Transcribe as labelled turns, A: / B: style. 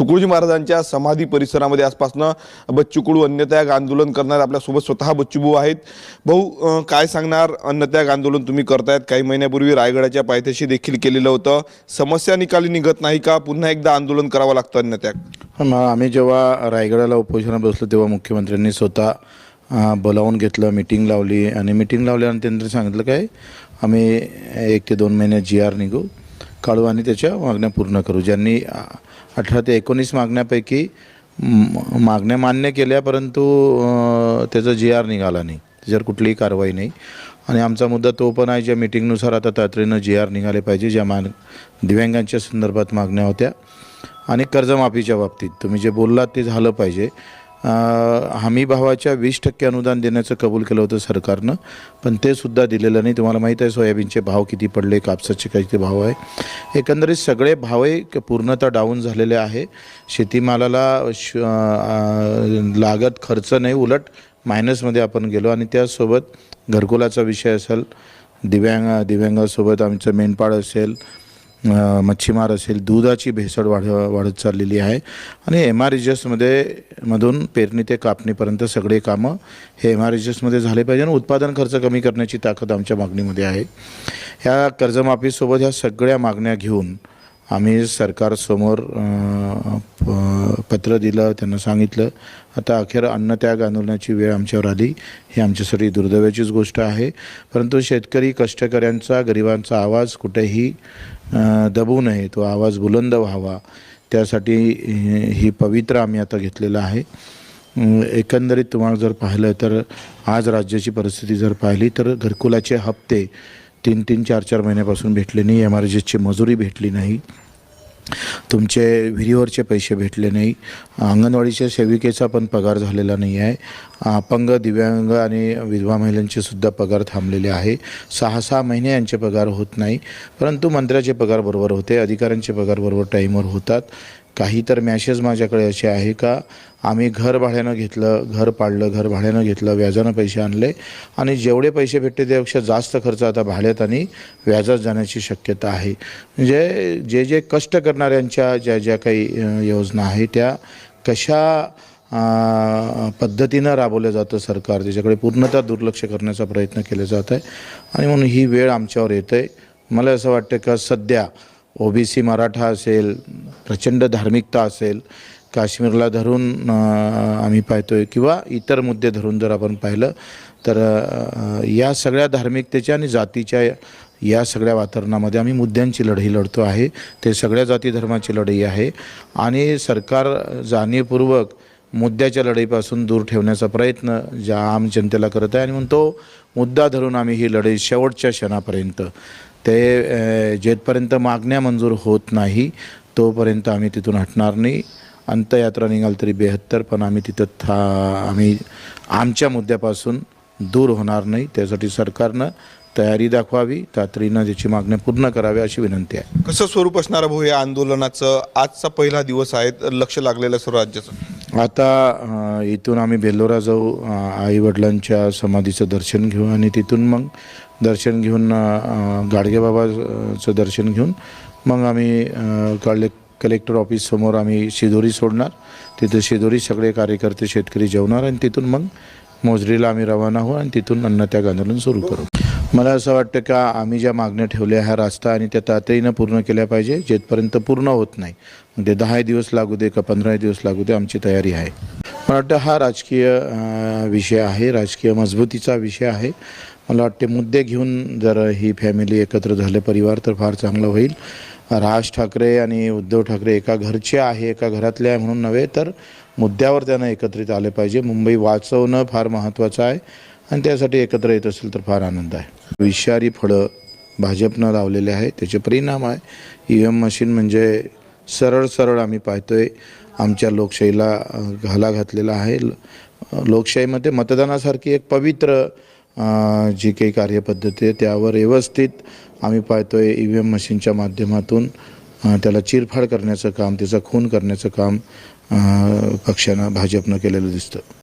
A: तुकडोजी महाराजांच्या समाधी परिसरामध्ये आजपासनं बच्चू कडू अन्नत्याग आंदोलन करणार आपल्यासोबत स्वतः बच्चू आहेत. भाऊ काय सांगणार अन्नत्याग आंदोलन तुम्ही करतायत? काही महिन्यापूर्वी रायगडाच्या पायथ्याशी देखील केलेलं होतं. समस्या निकाली निघत नाही का? पुन्हा एकदा आंदोलन करावं लागतं अन्नत्याग.
B: आम्ही जेव्हा रायगडाला उपोषणात बसलो तेव्हा मुख्यमंत्र्यांनी स्वतः बोलावून घेतलं मिटिंग लावली. आणि मिटिंग लावल्यानंतर त्यांनी सांगितलं काय? आम्ही एक ते दोन महिन्यात जी आर निघू. काढू आणि त्याच्या मागण्या पूर्ण करू. ज्यांनी अठरा ते एकोणीस मागण्यापैकी मागण्या मान्य केल्या परंतु त्याचा जी आर निघाला नाही. त्याच्यावर कुठलीही कारवाई नाही. आणि आमचा मुद्दा तो पण आहे ज्या मिटिंगनुसार आता तातडीनं जी आर निघाले पाहिजे ज्या मान दिव्यांगांच्या संदर्भात मागण्या होत्या. आणि कर्जमाफीच्या बाबतीत तुम्ही जे बोललात ते झालं पाहिजे. हमी भावाच्या वीस टक्के अनुदान देण्याचं कबूल केलं होतं सरकारनं पण ते सुद्धा दिलेलं नाही. तुम्हाला माहीत आहे सोयाबीनचे भाव किती पडले कापसाचे किती भाव आहे. एकंदरीत सगळे भावही पूर्णतः डाऊन झालेले आहे. शेतीमालाला श लागत खर्च नाही उलट मायनसमध्ये आपण गेलो. आणि त्यासोबत घरकुलाचा विषय असेल दिव्यांग दिव्यांगासोबत आमचं मेंढपाळ असेल मच्छीमार असेल दुधाची भेसळ वाढ वाढत चाललेली आहे. आणि एम आर एजसमध्ये मधून पेरणी ते कापणीपर्यंत सगळे कामं हे एम आरमध्ये झाले पाहिजे आणि उत्पादन खर्च कमी करण्याची ताकद आमच्या मागणीमध्ये आहे. ह्या कर्जमाफीसोबत ह्या सगळ्या मागण्या घेऊन आम्ही सरकारसमोर पत्र दिलं त्यांना सांगितलं. आता अखेर अन्नत्याग आंदोलनाची वेळ आमच्यावर आली. ही आमच्यासाठी दुर्दैवाचीच गोष्ट आहे. परंतु शेतकरी कष्टकऱ्यांचा गरिबांचा आवाज कुठेही दबू नये. तो आवाज बुलंद व्हावा. त्यासाठी ही पवित्र आम्ही आता घेतलेलं आहे. एकंदरीत तुम्हाला जर पाहिलं तर आज राज्याची परिस्थिती जर पाहिली तर घरकुलाचे हप्ते तीन तीन चार चार महिन्यापासून भेटले नाही. एम आर मजुरी भेटली नाही. तुमचे विहिरीवरचे पैसे भेटले नाही. अंगणवाडीच्या सेविकेचा पण पगार झालेला नाही आहे. अपंग दिव्यांग आणि विधवा महिलांचे सुद्धा पगार थांबलेले आहे. सहा सहा महिने यांचे पगार होत नाही. परंतु मंत्र्याचे पगार बरोबर होते अधिकाऱ्यांचे पगार बरोबर टाईमवर होतात. काही तर मॅसेज माझ्याकडे असे आहे का? आम्ही घर भाड्यानं घेतलं घर पाडलं घर भाड्यानं घेतलं व्याजानं पैसे आणले आणि जेवढे पैसे भेटते त्यापेक्षा जास्त खर्च आता भाड्यात आणि व्याजात जाण्याची शक्यता आहे. म्हणजे जे जे कष्ट करणाऱ्यांच्या ज्या ज्या काही योजना आहे त्या कशा पद्धतीनं राबवलं जातं सरकार? त्याच्याकडे पूर्णतः दुर्लक्ष करण्याचा प्रयत्न केला जात आहे आणि म्हणून ही वेळ आमच्यावर येतं आहे. मला असं वाटतं का सध्या ओबीसी मराठा असेल प्रचंड धार्मिकता असेल काश्मीरला धरून आम्ही पाहतो आहे किंवा इतर मुद्दे धरून जर आपण पाहिलं तर या सगळ्या धार्मिकतेच्या आणि जातीच्या या सगळ्या वातावरणामध्ये आम्ही मुद्द्यांची लढाई लढतो आहे. ते सगळ्या जाती धर्माची लढाई आहे. आणि सरकार जाणीवपूर्वक मुद्द्याच्या लढाईपासून दूर ठेवण्याचा प्रयत्न ज्या आम जनतेला करत आहे. आणि म्हणून तो मुद्दा धरून आम्ही ही लढाई शेवटच्या क्षणापर्यंत ते जेथपर्यंत मागण्या मंजूर होत नाही तोपर्यंत आम्ही तिथून हटणार नाही. अंतयात्रा निघाल तरी बेहत्तर पण आम्ही तिथं था आम्ही आमच्या मुद्द्यापासून दूर होणार नाही. त्यासाठी सरकारनं तयारी दाखवावी तातडीनं त्याची मागण्या पूर्ण कराव्या अशी विनंती आहे.
A: कसं स्वरूप असणार भाऊ या आंदोलनाचं? आजचा पहिला दिवस आहे लक्ष लागलेलं सर्व राज्याचं.
B: आता इथून आम्ही बेल्लोरा जाऊ आई वडिलांच्या समाधीचं दर्शन घेऊ आणि तिथून मग दर्शन घेऊन गाडगेबाबाचं दर्शन घेऊन मग आम्ही कळले कले कलेक्टर ऑफिससमोर आम्ही शिदोरी सोडणार. तिथं शिदोरी सगळे कार्यकर्ते शेतकरी जेवणार आणि तिथून मग मोजरीला आम्ही रवाना होऊ आणि तिथून अन्नत्याग आंदोलन सुरू करू. मला असं वाटतं का आम्ही ज्या मागण्या ठेवल्या ह्या रास्ता आणि त्या तातडीनं पूर्ण केल्या पाहिजे जेथपर्यंत पूर्ण होत नाही. मग ते दहा दिवस लागू दे का पंधरा दिवस लागू दे आमची तयारी आहे. मला वाटतं हा राजकीय विषय आहे राजकीय मजबूतीचा विषय आहे. मला वाटते मुद्दे घेऊन जर ही फॅमिली एकत्र झाले परिवार तर फार चांगलं होईल. राज ठाकरे आणि उद्धव ठाकरे एका घरचे आहे एका घरातले आहे म्हणून नव्हे तर मुद्द्यावर त्यांना एकत्रित आले पाहिजे. मुंबई वाचवणं फार महत्त्वाचं आहे आणि त्यासाठी एकत्र येत असेल तर फार आनंद आहे. विषारी फळं भाजपनं लावलेले आहे त्याचे परिणाम आहे. ई एम मशीन म्हणजे सरळ सरळ आम्ही पाहतोय आमच्या लोकशाहीला घाला घातलेला आहे. लोकशाहीमध्ये मतदानासारखी एक पवित्र जी काही कार्यपद्धती आहे त्यावर व्यवस्थित आम्ही पाहतोय ई व्ही एम मशीनच्या माध्यमातून त्याला चिरफाड करण्याचं काम त्याचा खून करण्याचं काम पक्षानं भाजपनं केलेलं दिसतं.